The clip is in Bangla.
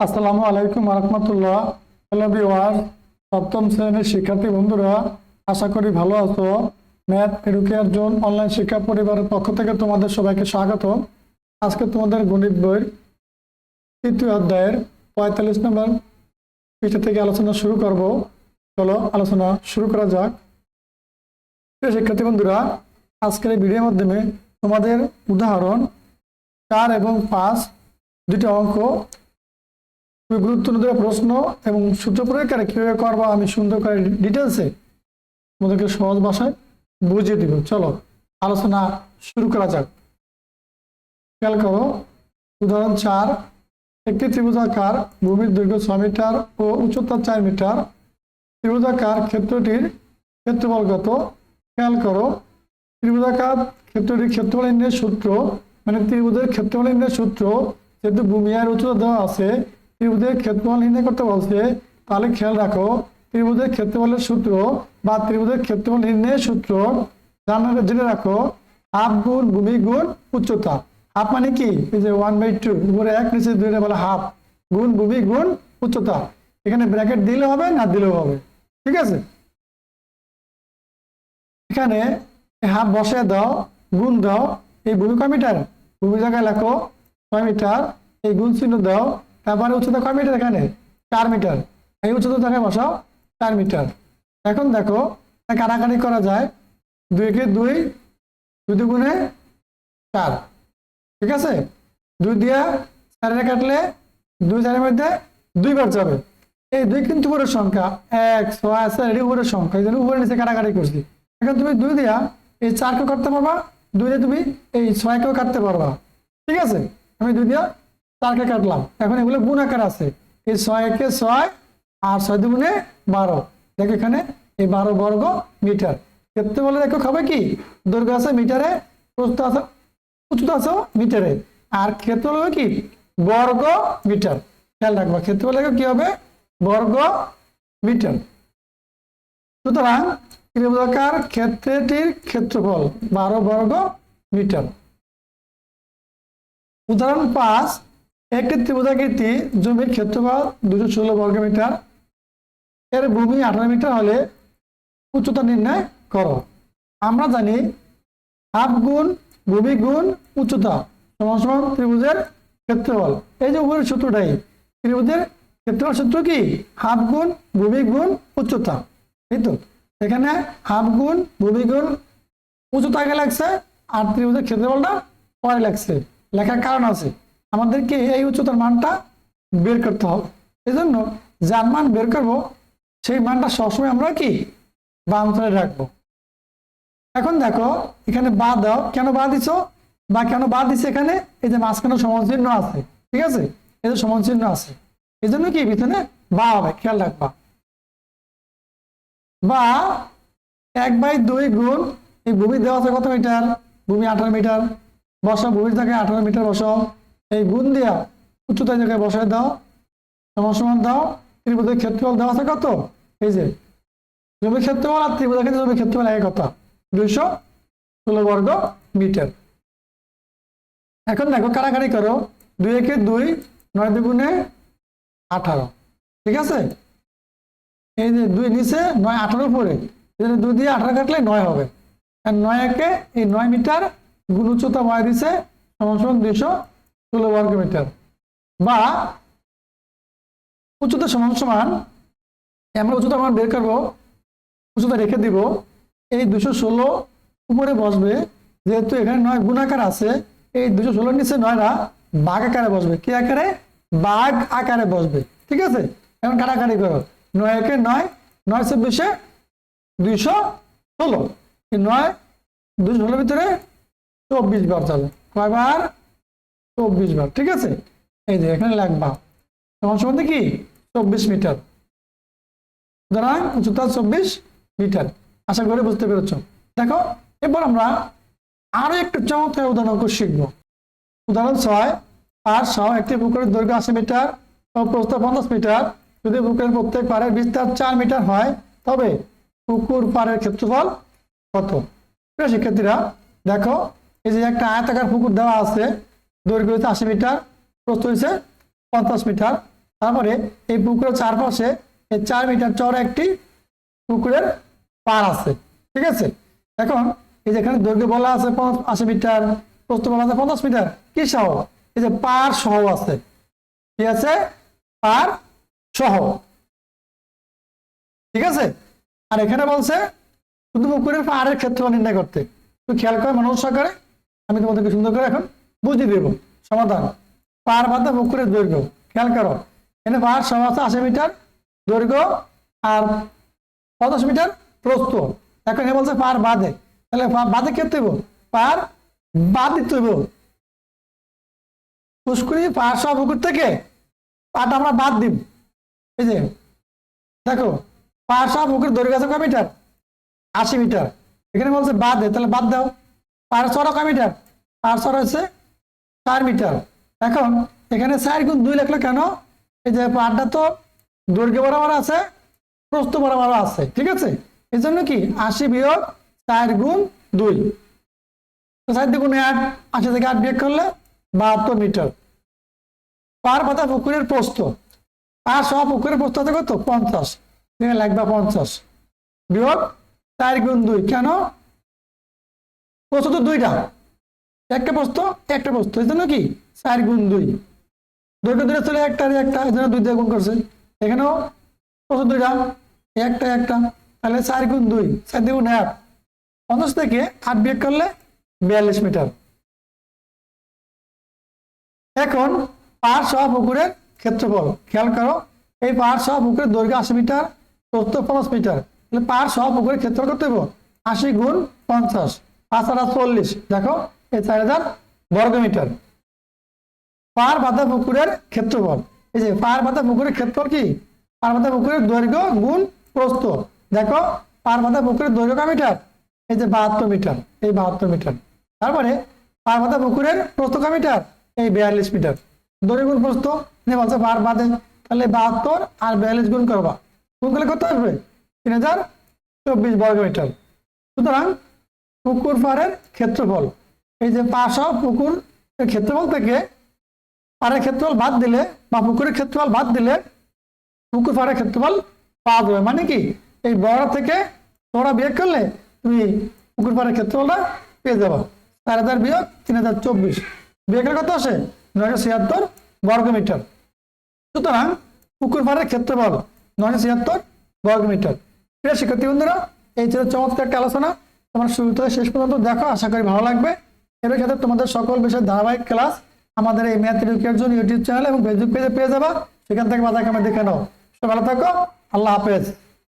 আসসালামু আলাইকুম রহমতুল্লাহ। হ্যালো ভিওয়ার সপ্তম শ্রেণির শিক্ষার্থী বন্ধুরা, আশা করি ভালো আছো। ম্যাথ, এডুকেয়ার জোন, অনলাইন শিক্ষা পরিবারের পক্ষ থেকে তোমাদের সবাইকে স্বাগত। আজকে তোমাদের গণিত বইয়ের তৃতীয় অধ্যায়ের পঁয়তাল্লিশ নম্বর পৃষ্ঠা থেকে আলোচনা শুরু করব। চলো আলোচনা শুরু করা যাক। প্রিয় শিক্ষার্থী বন্ধুরা, আজকের এই ভিডিওর মাধ্যমে তোমাদের উদাহরণ চার এবং পাঁচ দুটি অঙ্ক খুবই গুরুত্বপূর্ণ প্রশ্ন এবং সূত্র প্রয়োগকারে কীভাবে করব আমি সুন্দর করে ডিটেলসে তোমাদেরকে সহজ ভাষায় বুঝিয়ে দিব। চলো, আলোচনা শুরু করা যাক। খেয়াল করো, উদাহরণ চার, একটি ত্রিভুজাকার ভূমির দৈর্ঘ্য ছয় মিটার ও উচ্চতা চার মিটার। ত্রিভুজাকার ক্ষেত্রটির ক্ষেত্রফল কত? খেয়াল করো, ত্রিভুজাকার ক্ষেত্রটির ক্ষেত্রফল নির্ণয়ের সূত্র মানে ত্রিভুজের ক্ষেত্রফল নির্ণয়ের সূত্র যেহেতু ভূমি আর উচ্চতা দেওয়া আছে ত্রিভুজের ক্ষেত্রফল নির্ণয় করতে বলছে, তাহলে খেয়াল রাখো, ত্রিভুজের ক্ষেত্রফলের সূত্র বা ত্রিভুজের ক্ষেত্রফল নির্ণয়ের সূত্র জানা, জেনে রাখো, হাফ গুণ ভূমি গুণ উচ্চতা। হাফ মানে কি? এই যে ওয়ান বাই টু উপরে এক, নিচে দুই বলে হাফ গুণ ভূমি গুণ উচ্চতা। এখানে ব্র্যাকেট দিলে হবে না দিলেও হবে। ঠিক আছে? এখানে হাফ বসে দাও, গুণ দাও, এই ভূমি কয় মিটার ভূমি জায়গায় লেখো, ছয় মিটার, এই গুণ চিহ্ন দাও তারপরে উচ্চতা কয় মিটার এখানে? চার মিটার। এই উচ্চতা জায়গায় বসাও, চার মিটার। এখন দেখো কাটাকাটি করা যায়। দুইকে দুই দুই দুগুণে চার। ঠিক আছে? দুই দিয়া চারে কাটলে দুই চারের মধ্যে দুইবার যাবে। এই দুই কিন্তু উপরের সংখ্যা। এক, ছয় চার এটি উপরের সংখ্যা। এই জন্য উপরে নিচে কাটাকাটি করছি। এখন তুমি দুই দিয়া এই চারকে কাটতে পারবা, দুই দিয়ে তুমি এই ছয়কেও কাটতে পারবা। ঠিক আছে? আমি দুই দিয়া চারকে কাটলাম। এখন এগুলো গুণ আকার আছে। এই ছয় একে ছয় আর ছয় দুগুণে বারো। দেখো এখানে এই বারো বর্গ মিটার। ক্ষেত্রে বলে দেখো, খাবে কি? দৈর্ঘ্য আছে মিটারে, প্রস্থ আছে, উচ্চতা আছে মিটারে। আর ক্ষেত্র হবে কি? বর্গ মিটার। খেয়াল রাখবা, ক্ষেত্র বলে কি হবে? বর্গ মিটার। সুতরাং ত্রিভুজাকার ক্ষেত্রটির ক্ষেত্রফল বারো বর্গ মিটার। উদাহরণ পাঁচ একটি ত্রিভুজাকৃতি জমির ক্ষেত্রফল দুশো ষোলো বর্গ মিটার। এর ভূমি আঠারো মিটার হলে উচ্চতা নির্ণয় করো। আমরা জানি হাফ গুণ ভূমি গুণ উচ্চতা সমান সমান ত্রিভুজের ক্ষেত্রফল। এই যে উপরের সূত্রটাই, ত্রিভুজের ক্ষেত্রফল সূত্র কি? হাফ গুণ ভূমি গুণ উচ্চতা। এই তো, এখানে হাফ গুণ ভূমি গুণ উচ্চতা আগে লাগছে আর ত্রিভুজের ক্ষেত্রফলটা পরে লাগছে। লেখার কারণ আছে। আমাদেরকে এই উচ্চতার মানটা বের করতে হবে। এই জন্য যার মান বের করব, সেই মানটা সবসময় আমরা কি? বাম রাখব। এখন দেখো, এখানে বা দাও। কেন বা দিছো? বা কেন বা দিছে এখানে? এই যে মাঝখানে সমান চিহ্ন আছে, ঠিক আছে? এই যে সমান চিহ্ন আছে। এই জন্য কি? ভিতরে বা হবে, খেয়াল রাখবা। বা এক বাই দুই গুণ, এই ভূমি দেওয়া আছে কত মিটার? ভূমি আঠারো মিটার। বসাও, ভূমির জায়গায় আঠারো মিটার বসাও। এই গুণ দিয়া উচ্চতার জায়গায় বসায় দাও, সমান সমান দাও, ত্রিভুজের ক্ষেত্রফল দেওয়া আছে কত? এই যে, জমির ক্ষেত্রফল আর ত্রিভুজের ক্ষেত্রে জমির ক্ষেত্রফল একই কথা। দুইশো ষোলো বর্গ মিটার। এখন দেখো কারাকারি করো। দুই একে দুই, নয় দুগুণে আঠারো। ঠিক আছে? এই যে দুই নিচে, নয় আঠারো পরে দুই দিয়ে আঠারো কাটলে নয় হবে। আর নয় একে এই নয় মিটার গুণ উচ্চতা নয় দিছে, সমান সমান দুইশো ষোলো বর্গ মিটার বা উচ্চতা সমান সমান আমরা উচ্চতা বের করব, উচ্চতা রেখে দিব, এই দুশো ষোলো উপরে বসবে, যেহেতু এখানে নয় গুণাকার আছে, এই দুশো ষোলোর নিচে নয়রা বাঘ আকারে বসবে। কি আকারে? বাঘ আকারে বসবে। ঠিক আছে? এখন কাটাকাটি করো। নয় একে নয় নয় চব্বিশে দুইশো ষোলো। নয় দুশো ষোলোর ভিতরে চব্বিশ বার যাবে কয়বার? চব্বিশ বার, ঠিক আছে? এই যে এখানে লাগবা। সমান সমান কি চব্বিশ মিটার। সুতরাং উচ্চতা চব্বিশ মিটার। আশা করি বুঝতে পেরেছ। দেখো, এরপর আমরা আরও একটু চমৎকার উদাহরণ শিখব। উদাহরণ ছয় আর সহ একটি পুকুরের দৈর্ঘ্য আশি মিটার ও প্রস্থ পঞ্চাশ মিটার। যদি পুকুরের প্রত্যেক পাড়ের বিস্তার চার মিটার হয়, তবে পুকুর পাড়ের ক্ষেত্রফল কত? শিক্ষার্থীরা, দেখো, এই যে একটা আয়তাকার পুকুর দেওয়া আছে দৈর্ঘ্য হচ্ছে আশি মিটার, প্রস্থ হচ্ছে পঞ্চাশ মিটার। তারপরে এই পুকুরের চারপাশে এই চার মিটার চড়া একটি পুকুরের পার আছে, ঠিক আছে? এখন এই যে এখানে দৈর্ঘ্য বলা আছে আশি মিটার, প্রস্থ বলা আছে পঞ্চাশ মিটার, কি সহ? এই যে পার সহ আছে, কি আছে? পার সহ, ঠিক আছে? আর এখানে বলছে শুধু পুকুরের পাহাড়ের ক্ষেত্রফল নির্ণয় করতে। তুই খেয়াল করে মানুষ সহকারে, আমি তোমাদেরকে সুন্দর করে এখন বুঝিয়ে দেব সমাধান। পাহাড় বাদে পুকুরের দৈর্ঘ্য, খেয়াল করো। এখানে সহ আছে আশি মিটার দৈর্ঘ্য আর পঞ্চাশ মিটার প্রস্থ। এখন এ বলছে পাহাড় বাদে তাহলে বাদে কে দেবো পাহাড় বাদ দিতে পুষ্করি পাহাড় সহ পুকুর থেকে পাটা আমরা বাদ দিব এই যে, দেখো, পাহাড় সহ পুকুর দৈর্ঘ্য আছে কয় মিটার? আশি মিটার। এখানে বলছে বাদ তাহলে বাদ দাও। পাহাড় চড়া কয় মিটার? পাহাড় চড়া হচ্ছে চার মিটার এখন এখানে চার গুণ দুই লেখলো কেন? এই যে পাহাড়টা তো দৈর্ঘ্য বরাবর আছে প্রস্ত বরাবর আছে, ঠিক আছে? এই জন্য কি? আশি বিয়োগ চার গুণ দুই। চার দুগুণ আট আশি থেকে আট বিয়োগ করলে বাহাত্তর মিটার। পার পাতা পুকুরের প্রস্থ। পার সহ পুকুরের প্রস্থ আছে কত? পঞ্চাশ। এখানে লাগবে পঞ্চাশ। বিয়োগ চার গুণ দুই। কেন? প্রস্থ তো দুইটা। একটা প্রস্থ একটা প্রস্থ এই জন্য কি? চার গুণ দুই। দুইটা দুইটা চলে একটা আর একটা, এই জন্য দুই দিয়ে গুণ করছে। এখানেও প্রস্থ দুইটা, একটা একটা, তাহলে চার গুণ দুই, চার দ্বিগুণ এক। পঞ্চাশ থেকে আট বিয়োগ করলে বিয়াল্লিশ মিটার। এখন পাহাড় সহ পুকুরের ক্ষেত্রফল, খেয়াল করো, এই পাহাড় সহ পুকুরের দৈর্ঘ্য আশি মিটার, প্রস্থ পঞ্চাশ মিটার। তাহলে পাহাড় সহ পুকুরের ক্ষেত্রফল কত দেবো আশি গুণ পঞ্চাশ, পাঁচ হাজার চল্লিশ, দেখো এই চার হাজার বর্গ মিটার পাহাড় বাঁধা পুকুরের ক্ষেত্রফল। এই যে পাহাড় বাঁধা পুকুরের ক্ষেত্রফল কি? পাহাড় বাঁধা পুকুরের দৈর্ঘ্য গুণ প্রস্থ। দেখো পাহাড় বাঁধা পুকুরের দৈর্ঘ্য কয় মিটার? এই যে বাহাত্তর মিটার, এই বাহাত্তর মিটার। তারপরে পাহাড় বাঁধা পুকুরের প্রস্থ কয় মিটার? এই বিয়াল্লিশ মিটার। দৈর্ঘ্য গুণ প্রস্থ বলছে পাহাড় বাঁধে, তাহলে বাহাত্তর আর বিয়াল্লিশ গুণ করবা। গুণ করলে কত আসবে? তিন হাজার চব্বিশ বর্গ মিটার সুতরাং পুকুর পাড়ের ক্ষেত্রফল। এই যে পাশা পুকুর ক্ষেত্রফল থেকে পাড়ের ক্ষেত্রফল বাদ দিলে বা পুকুরের ক্ষেত্রফল বাদ দিলে পুকুর পাড়ের ক্ষেত্রফল পাওয়া যাবে মানে কি? এই বড় থেকে তোরা বিয়োগ করলে তুমি পুকুর পাড়ের ক্ষেত্রফলটা পেয়ে যাব। চার হাজার বিয়োগ তিন হাজার চব্বিশ। বিয়োগের কত আসে? নয়শো ছিয়াত্তর বর্গ মিটার। সুতরাং পুকুর পাড়ের ক্ষেত্রফল নয়শো ছিয়াত্তর বর্গ মিটার। প্রিয় শিক্ষার্থী বন্ধুরা, এই ছিল চমৎকার একটা আলোচনা। তোমার শুরু থেকে শেষ পর্যন্ত দেখো। আশা করি ভালো লাগবে। এর সাথে তোমাদের সকল বিষয়ের ধারাবাহিক ক্লাস আমাদের এই ম্যাথ জন্য ইউটিউব চ্যানেল এবং ফেসবুক পেজে পেয়ে যাবা। সেখান থেকে মাথা কামে দেখে নাও। ভালো থাকো। আল্লাহ হাফেজ।